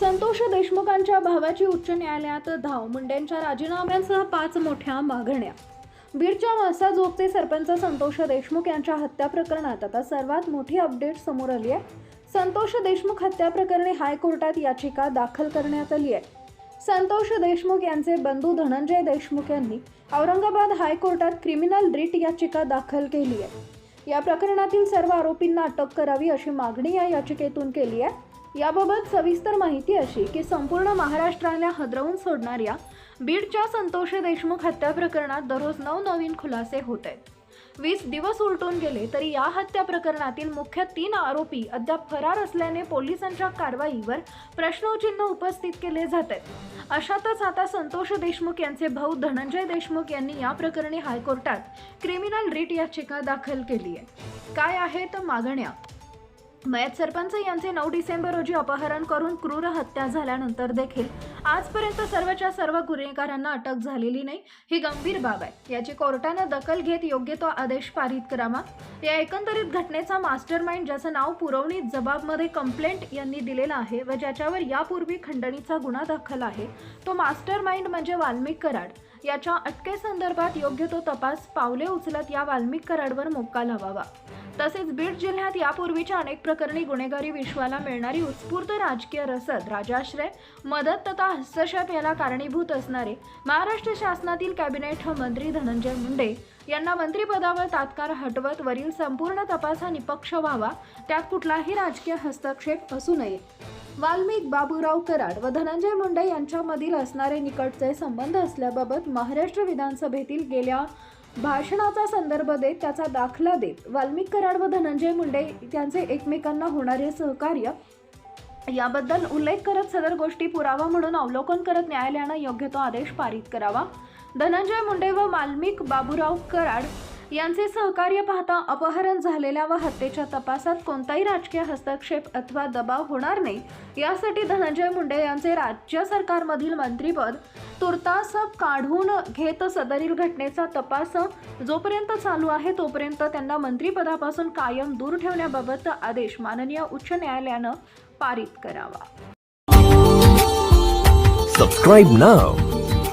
संतोष देशमुखांच्या भावाची उच्च न्यायालयात धाव मुंडेंच्या राजीनाम्यांसह पाच मोठ्या मागण्या. बीडच्या मासा झोपते सरपंच संतोष देशमुख यांच्या हत्या प्रकरणात आता सर्वात मोठी अपडेट समोर आली आहे. संतोष देशमुख हत्या प्रकरणी हायकोर्टात याचिका दाखल करण्यात आली आहे. संतोष देशमुख यांचे बंधू धनंजय देशमुख यांनी औरंगाबाद हायकोर्टात क्रिमिनल रिट याचिका दाखल केली आहे. या प्रकरणातील सर्व आरोपींना अटक करावी अशी मागणी या याचिकेतून केली आहे. याबाबत सविस्तर माहिती अशी की संपूर्ण महाराष्ट्राला हदरवून सोडणाऱ्या बीडच्या संतोष देशमुख हत्या प्रकरणात दररोज नवनवीन खुलासे होत आहेत. वीस दिवस उलटून गेले तरी या हत्या प्रकरणातील मुख्य तीन आरोपी अद्याप फरार असल्याने पोलिसांच्या कारवाईवर प्रश्नचिन्ह उपस्थित केले जात आहेत. अशातच आता संतोष देशमुख यांचे भाऊ धनंजय देशमुख यांनी या प्रकरणी हायकोर्टात क्रिमिनल रिट याचिका दाखल केली आहे. काय आहेत मागण्या. मयत सरपंच यांचे नऊ डिसेंबर रोजी अपहरण करून क्रूर हत्या झाल्यानंतर देखील आजपर्यंत सर्वच्या सर्व गुन्हेगारांना अटक झालेली नाही. ही गंभीर बाब आहे. याची कोर्टानं दखल घेत योग्य तो आदेश पारित करावा. या एकंदरीत घटनेचा मास्टर माइंड ज्याचं नाव पुरवणी जबाबमध्ये कंप्लेंट यांनी दिलेलं आहे व ज्याच्यावर यापूर्वी खंडणीचा गुन्हा दाखल आहे तो मास्टर माइंड म्हणजे वाल्मिक कराड. याच्या अटकेसंदर्भात योग्य तो तपास पावले उचलत या वाल्मिक कराडवर मोक्का लावावा. तसेच बीड जिल्ह्यात यापूर्वीच्या अनेक प्रकरणी गुन्हेगारी विश्वाला मिळणारी उत्स्फूर्त राजकीय रसद राजाश्रय मदत तथा हस्तक्षेप याला कारणीभूत असणारे महाराष्ट्र शासनातील कॅबिनेट मंत्री धनंजय मुंडे यांना मंत्रिपदावर तात्काळ हटवत वरील संपूर्ण तपास हा निपक्ष व्हावा त्यात कुठलाही राजकीय हस्तक्षेप असू नये. वाल्मिक बाबूराव कराड व धनंजय मुंडे यांच्यामधील असणारे निकटचे संबंध असल्याबाबत महाराष्ट्र विधानसभेतील गेल्या भाषणाचा संदर्भ देत त्याचा दाखला देत वाल्मिक कराड व धनंजय मुंडे यांचे एकमेकांना होणारे सहकार्य याबद्दल उल्लेख करत सदर गोष्टी पुरावा म्हणून अवलोकन करत न्यायालयानं योग्य तो आदेश पारित करावा. धनंजय मुंडे व मालमिक बाबूराव कराड यांचे सहकार्य पाहता अपहरण झालेल्या व हत्येच्या तपासात कोणताही राजकीय हस्तक्षेप अथवा दबाव होणार नाही. यासाठी धनंजय मुंडे यांचे राज्य सरकारमधील मंत्रीपद तुर्तास काढून घेत सदरील घटनेचा तपास जोपर्यंत चालू आहे तोपर्यंत त्यांना मंत्रिपदापासून कायम दूर ठेवण्याबाबत आदेश माननीय उच्च न्यायालयानं पारित करावा. Subscribe now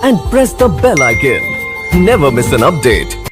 and press the bell icon never miss an update